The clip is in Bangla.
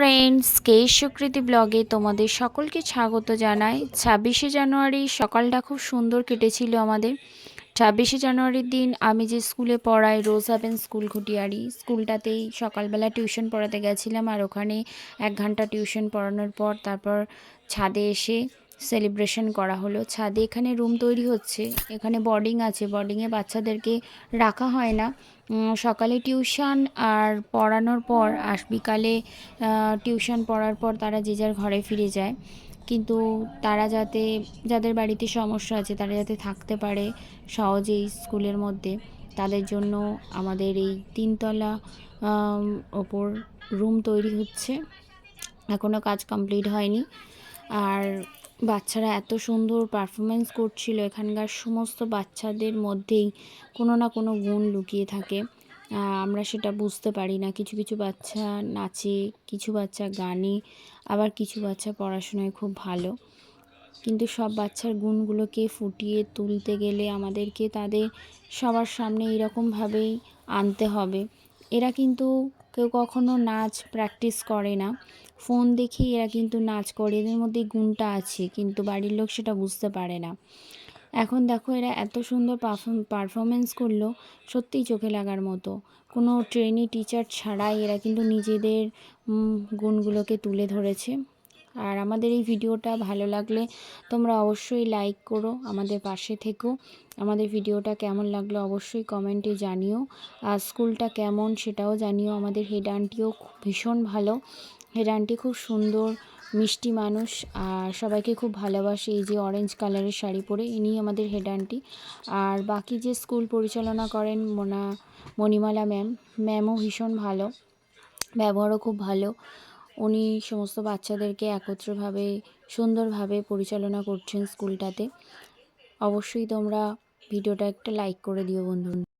ফ্রেন্ডস কে সুকৃতি ব্লগে তোমাদের সকলকে স্বাগত জানাই। ছাব্বিশে জানুয়ারি সকালটা খুব সুন্দর কেটেছিল আমাদের। ছাব্বিশে জানুয়ারির দিন আমি যে স্কুলে পড়াই রোজ হ্যাভেন স্কুল ঘুটিয়ারি, স্কুলটাতেই সকালবেলা টিউশন পড়াতে গেছিলাম আর ওখানে এক ঘণ্টা টিউশন পড়ানোর পর তারপর ছাদে এসে সেলিব্রেশন করা হলো। ছাদে এখানে রুম তৈরি হচ্ছে। এখানে বোর্ডিং আছে। বোর্ডিংয়ে বাচ্চাদেরকে রাখা হয় না। সকালে টিউশন আর পড়ানোর পর আস বিকালে টিউশন পড়ার পর তারা যে যার ঘরে ফিরে যায়। কিন্তু তারা যাতে, যাদের বাড়িতে সমস্যা আছে, তারা যাতে থাকতে পারে সহজেই স্কুলের মধ্যে। তাদের জন্য আমাদের এই তিনতলা ওপর রুম তৈরি হচ্ছে। এখনও কাজ কমপ্লিট হয়নি। আর বাচ্চারা এত সুন্দর পারফরমেন্স করছিল। এখানকার সমস্ত বাচ্চাদের মধ্যেই কোনো না কোনো গুণ লুকিয়ে থাকে। আমরা সেটা বুঝতে পারি না। কিছু কিছু বাচ্চা নাচে, কিছু বাচ্চা গানে, আবার কিছু বাচ্চা পড়াশোনায় খুব ভালো। কিন্তু সব বাচ্চার গুণগুলোকে ফুটিয়ে তুলতে গেলে আমাদেরকে তাদের সবার সামনে এরকমভাবেই আনতে হবে। এরা কিন্তু কেউ কখনো নাচ প্র্যাকটিস করে না। ফোন দেখেই এরা কিন্তু নাচ করে, এদের মধ্যে গুণটা আছে, কিন্তু বাড়ির লোক সেটা বুঝতে পারে না। এখন দেখো এরা এত সুন্দর পারফরমেন্স করল, সত্যিই চোখে লাগার মতো। কোনো ট্রেনি টিচার ছাড়াই এরা কিন্তু নিজেদের গুণগুলোকে তুলে ধরেছে। আর আমাদের এই ভিডিওটা ভালো লাগলে তোমরা অবশ্যই লাইক করো আমাদের পাশে থেকো। আমাদের ভিডিওটা কেমন লাগল অবশ্যই কমেন্টে জানিও। আর স্কুলটা কেমন সেটাও জানিও। আমাদের হেড আন্টিও ভীষণ ভালো। হেড আন্টি খুব সুন্দর, মিষ্টি মানুষ। আর সবাইকে খুব ভালোবাসে এই যে অরেঞ্জ কালারের শাড়ি পরে। ইনি আমাদের হেড আন্টি আর বাকি যে স্কুল পরিচালনা করেন মোনা, মণিমালা ম্যাম, ম্যামও ভীষণ ভালো। ব্যবহারও খুব ভালো। উনি সমস্ত বাচ্চাদেরকে একত্রভাবে, সুন্দরভাবে পরিচালনা করছেন স্কুলটাতে। অবশ্যই তোমরা ভিডিওটা একটা লাইক করে দিও বন্ধু